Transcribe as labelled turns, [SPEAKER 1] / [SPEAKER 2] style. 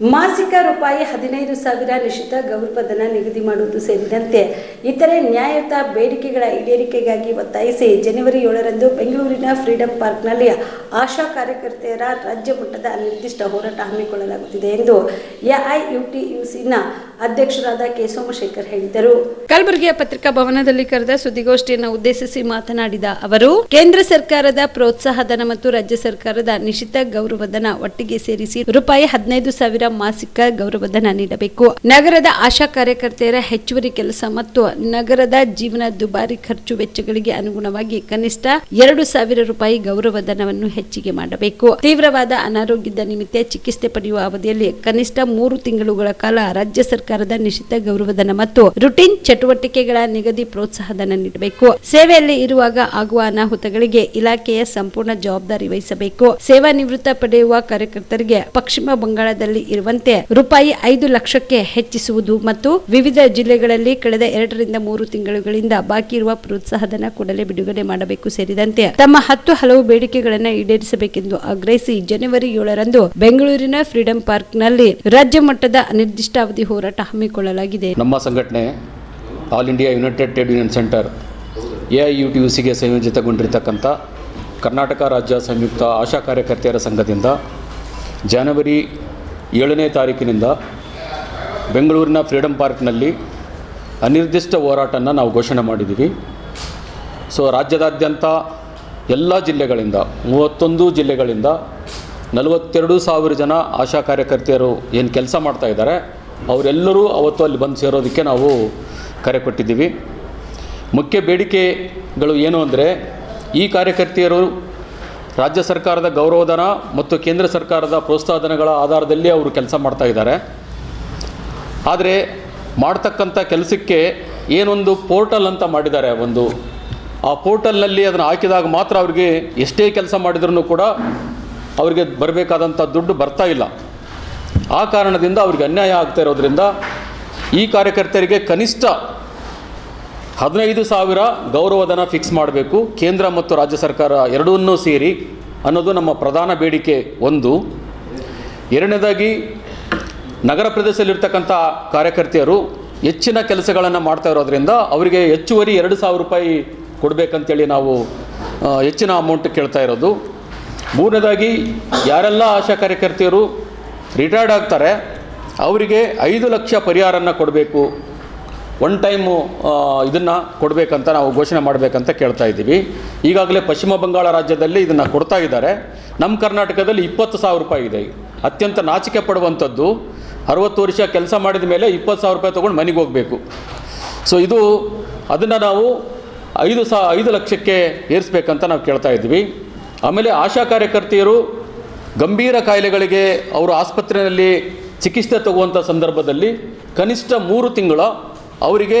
[SPEAKER 1] ಮಾಸಿಕ ರೂಪಾಯಿ ಹದಿನೈದು ಸಾವಿರ ನಿಶ್ಚಿತ ಗೌರವಧನ ನಿಗದಿ ಮಾಡುವುದು ಸೇರಿದಂತೆ ಇತರೆ ನ್ಯಾಯಯುತ ಬೇಡಿಕೆಗಳ ಈಡೇರಿಕೆಗಾಗಿ ಒತ್ತಾಯಿಸಿ ಜನವರಿ ಏಳರಂದು ಬೆಂಗಳೂರಿನ ಫ್ರೀಡಂ ಪಾರ್ಕ್ನಲ್ಲಿ ಆಶಾ ಕಾರ್ಯಕರ್ತೆಯರ ರಾಜ್ಯ ಮಟ್ಟದ ನಿರ್ದಿಷ್ಟ ಹೋರಾಟ ಹಮ್ಮಿಕೊಳ್ಳಲಾಗುತ್ತಿದೆ ಎಂದು ಎಐಯುಟಿಯುಸಿನ ಅಧ್ಯಕ್ಷರಾದ ಕೆ ಸೋಮಶೇಖರ್ ಹೇಳಿದರು. ಕಲಬುರಗಿಯ ಪತ್ರಿಕಾ ಭವನದಲ್ಲಿ ಕರೆದ ಸುದ್ದಿಗೋಷ್ಠಿಯನ್ನು ಉದ್ದೇಶಿಸಿ ಮಾತನಾಡಿದ ಅವರು, ಕೇಂದ್ರ ಸರ್ಕಾರದ ಪ್ರೋತ್ಸಾಹಧನ ಮತ್ತು ರಾಜ್ಯ ಸರ್ಕಾರದ ನಿಶ್ಚಿತ ಗೌರವಧನ ಒಟ್ಟಿಗೆ ಸೇರಿಸಿ ರೂಪಾಯಿ ಹದಿನೈದು ಸಾವಿರ ಮಾಸಿಕ ಗೌರವಧನ ನೀಡಬೇಕು. ನಗರದ ಆಶಾ ಕಾರ್ಯಕರ್ತೆಯರ ಹೆಚ್ಚುವರಿ ಕೆಲಸ ಮತ್ತು ನಗರದ ಜೀವನ ದುಬಾರಿ ಖರ್ಚು ವೆಚ್ಚಗಳಿಗೆ ಅನುಗುಣವಾಗಿ ಕನಿಷ್ಠ ಎರಡು ಸಾವಿರ ರೂಪಾಯಿ ಗೌರವಧನವನ್ನು ಹೆಚ್ಚಿಗೆ ಮಾಡಬೇಕು. ತೀವ್ರವಾದ ಅನಾರೋಗ್ಯದ ನಿಮಿತ್ತ ಚಿಕಿತ್ಸೆ ಪಡೆಯುವ ಅವಧಿಯಲ್ಲಿ ಕನಿಷ್ಠ ಮೂರು ತಿಂಗಳುಗಳ ಕಾಲ ರಾಜ್ಯ ಸರ್ಕಾರದ ನಿಶ್ಚಿತ ಗೌರವಧನ ಮತ್ತು ರುಟೀನ್ ಚಟುವಟಿಕೆಗಳ ನಿಗದಿ ಪ್ರೋತ್ಸಾಹಧನ ನೀಡಬೇಕು. ಸೇವೆಯಲ್ಲಿ ಇರುವಾಗ ಆಗುವ ಅನಾಹುತಗಳಿಗೆ ಇಲಾಖೆಯ ಸಂಪೂರ್ಣ ಜವಾಬ್ದಾರಿ ವಹಿಸಬೇಕು. ಸೇವಾ ನಿವೃತ್ತ ಪಡೆಯುವ ಕಾರ್ಯಕರ್ತರಿಗೆ ಪಶ್ಚಿಮ ಬಂಗಾಳದಲ್ಲಿ ಇರುವಂತೆ ರೂಪಾಯಿ ಐದು ಲಕ್ಷಕ್ಕೆ ಹೆಚ್ಚಿಸುವುದು ಮತ್ತು ವಿವಿಧ ಜಿಲ್ಲೆಗಳಲ್ಲಿ ಕಳೆದ ಎರಡರಿಂದ ಮೂರು ತಿಂಗಳುಗಳಿಂದ ಬಾಕಿ ಇರುವ ಪ್ರೋತ್ಸಾಹಧನ ಕೂಡಲೇ ಬಿಡುಗಡೆ ಮಾಡಬೇಕು ಸೇರಿದಂತೆ ತಮ್ಮ ಹತ್ತು ಹಲವು ಬೇಡಿಕೆಗಳನ್ನು ಈಡೇರಿಸಬೇಕೆಂದು ಆಗ್ರಹಿಸಿ ಜನವರಿ ಏಳರಂದು ಬೆಂಗಳೂರಿನ ಫ್ರೀಡಂ ಪಾರ್ಕ್ನಲ್ಲಿ ರಾಜ್ಯ ಮಟ್ಟದ ಅನಿರ್ದಿಷ್ಟಾವಧಿ ಹೋರಾಟ ಹಮ್ಮಿಕೊಳ್ಳಲಾಗಿದೆ.
[SPEAKER 2] ನಮ್ಮ ಸಂಘಟನೆ All India United Trade Union Centre A I U T U ಸಿಗೆ ಸಂಯೋಜಿತಗೊಂಡಿರ್ತಕ್ಕಂಥ ಕರ್ನಾಟಕ ರಾಜ್ಯ ಸಂಯುಕ್ತ ಆಶಾ ಕಾರ್ಯಕರ್ತೆಯರ ಸಂಘದಿಂದ ಜನವರಿ ಏಳನೇ ತಾರೀಕಿನಿಂದ ಬೆಂಗಳೂರಿನ ಫ್ರೀಡಂ ಪಾರ್ಕ್ನಲ್ಲಿ ಅನಿರ್ದಿಷ್ಟ ಹೋರಾಟನ ನಾವು ಘೋಷಣೆ ಮಾಡಿದ್ದೀವಿ. ಸೊ ರಾಜ್ಯದಾದ್ಯಂತ ಎಲ್ಲ ಜಿಲ್ಲೆಗಳಿಂದ, ಮೂವತ್ತೊಂದು ಜಿಲ್ಲೆಗಳಿಂದ ನಲವತ್ತೆರಡು ಸಾವಿರ ಜನ ಆಶಾ ಕಾರ್ಯಕರ್ತೆಯರು ಏನು ಕೆಲಸ ಮಾಡ್ತಾ ಇದ್ದಾರೆ, ಅವರೆಲ್ಲರೂ ಅವತ್ತು ಅಲ್ಲಿ ಬಂದು ಸೇರೋದಕ್ಕೆ ನಾವು ಕರೆ ಕೊಟ್ಟಿದ್ದೀವಿ. ಮುಖ್ಯ ಬೇಡಿಕೆಗಳು ಏನು ಅಂದರೆ, ಈ ಕಾರ್ಯಕರ್ತೆಯರು ರಾಜ್ಯ ಸರ್ಕಾರದ ಗೌರವಧನ ಮತ್ತು ಕೇಂದ್ರ ಸರ್ಕಾರದ ಪ್ರೋತ್ಸಾಹಧನಗಳ ಆಧಾರದಲ್ಲಿ ಅವರು ಕೆಲಸ ಮಾಡ್ತಾ ಇದ್ದಾರೆ. ಆದರೆ, ಮಾಡ್ತಕ್ಕಂಥ ಕೆಲಸಕ್ಕೆ ಏನೊಂದು ಪೋರ್ಟಲ್ ಅಂತ ಮಾಡಿದ್ದಾರೆ, ಒಂದು ಆ ಪೋರ್ಟಲ್ನಲ್ಲಿ ಅದನ್ನು ಹಾಕಿದಾಗ ಮಾತ್ರ ಅವರಿಗೆ ಎಷ್ಟೇ ಕೆಲಸ ಮಾಡಿದ್ರೂ ಕೂಡ ಅವರಿಗೆ ಬರಬೇಕಾದಂಥ ದುಡ್ಡು ಬರ್ತಾ ಇಲ್ಲ. ಆ ಕಾರಣದಿಂದ ಅವ್ರಿಗೆ ಅನ್ಯಾಯ ಆಗ್ತಾ ಇರೋದ್ರಿಂದ ಈ ಕಾರ್ಯಕರ್ತರಿಗೆ ಕನಿಷ್ಠ ಹದಿನೈದು ಸಾವಿರ ಗೌರವಧನ ಫಿಕ್ಸ್ ಮಾಡಬೇಕು. ಕೇಂದ್ರ ಮತ್ತು ರಾಜ್ಯ ಸರ್ಕಾರ ಎರಡನ್ನೂ ಸೇರಿ ಅನ್ನೋದು ನಮ್ಮ ಪ್ರಧಾನ ಬೇಡಿಕೆ ಒಂದು. ಎರಡನೇದಾಗಿ ನಗರ ಪ್ರದೇಶದಲ್ಲಿರ್ತಕ್ಕಂಥ ಕಾರ್ಯಕರ್ತೆಯರು ಹೆಚ್ಚಿನ ಕೆಲಸಗಳನ್ನು ಮಾಡ್ತಾ ಇರೋದ್ರಿಂದ ಅವರಿಗೆ ಹೆಚ್ಚುವರಿ ಎರಡು ಸಾವಿರ ರೂಪಾಯಿ ಕೊಡಬೇಕಂತೇಳಿ ನಾವು ಹೆಚ್ಚಿನ ಅಮೌಂಟ್ ಕೇಳ್ತಾ ಇರೋದು. ಮೂರನೇದಾಗಿ, ಯಾರೆಲ್ಲ ಆಶಾ ಕಾರ್ಯಕರ್ತೆಯರು ರಿಟೈರ್ಡ್ ಆಗ್ತಾರೆ, ಅವರಿಗೆ ಐದು ಲಕ್ಷ ಪರಿಹಾರನ ಕೊಡಬೇಕು. ಒನ್ ಟೈಮು ಇದನ್ನು ಕೊಡಬೇಕಂತ ನಾವು ಘೋಷಣೆ ಮಾಡಬೇಕಂತ ಕೇಳ್ತಾ ಇದ್ದೀವಿ. ಈಗಾಗಲೇ ಪಶ್ಚಿಮ ಬಂಗಾಳ ರಾಜ್ಯದಲ್ಲಿ ಇದನ್ನು ಕೊಡ್ತಾ ಇದ್ದಾರೆ. ನಮ್ಮ ಕರ್ನಾಟಕದಲ್ಲಿ ಇಪ್ಪತ್ತು ಸಾವಿರ ರೂಪಾಯಿ ಇದೆ. ಅತ್ಯಂತ ನಾಚಿಕೆ ಪಡುವಂಥದ್ದು. ಅರವತ್ತು ವರ್ಷ ಕೆಲಸ ಮಾಡಿದ ಮೇಲೆ ಇಪ್ಪತ್ತು ಸಾವಿರ ರೂಪಾಯಿ ತೊಗೊಂಡು ಮನೆಗೆ ಹೋಗಬೇಕು. ಸೊ ಇದು ಅದನ್ನು ನಾವು ಐದು ಸಾ, ಐದು ಲಕ್ಷಕ್ಕೆ ಏರಿಸ್ಬೇಕಂತ ನಾವು ಕೇಳ್ತಾ ಇದ್ವಿ ಆಮೇಲೆ ಆಶಾ ಕಾರ್ಯಕರ್ತೆಯರು ಗಂಭೀರ ಕಾಯಿಲೆಗಳಿಗೆ ಅವರು ಆಸ್ಪತ್ರೆಯಲ್ಲಿ ಚಿಕಿತ್ಸೆ ತಗುವಂಥ ಸಂದರ್ಭದಲ್ಲಿ ಕನಿಷ್ಠ ಮೂರು ತಿಂಗಳ ಅವರಿಗೆ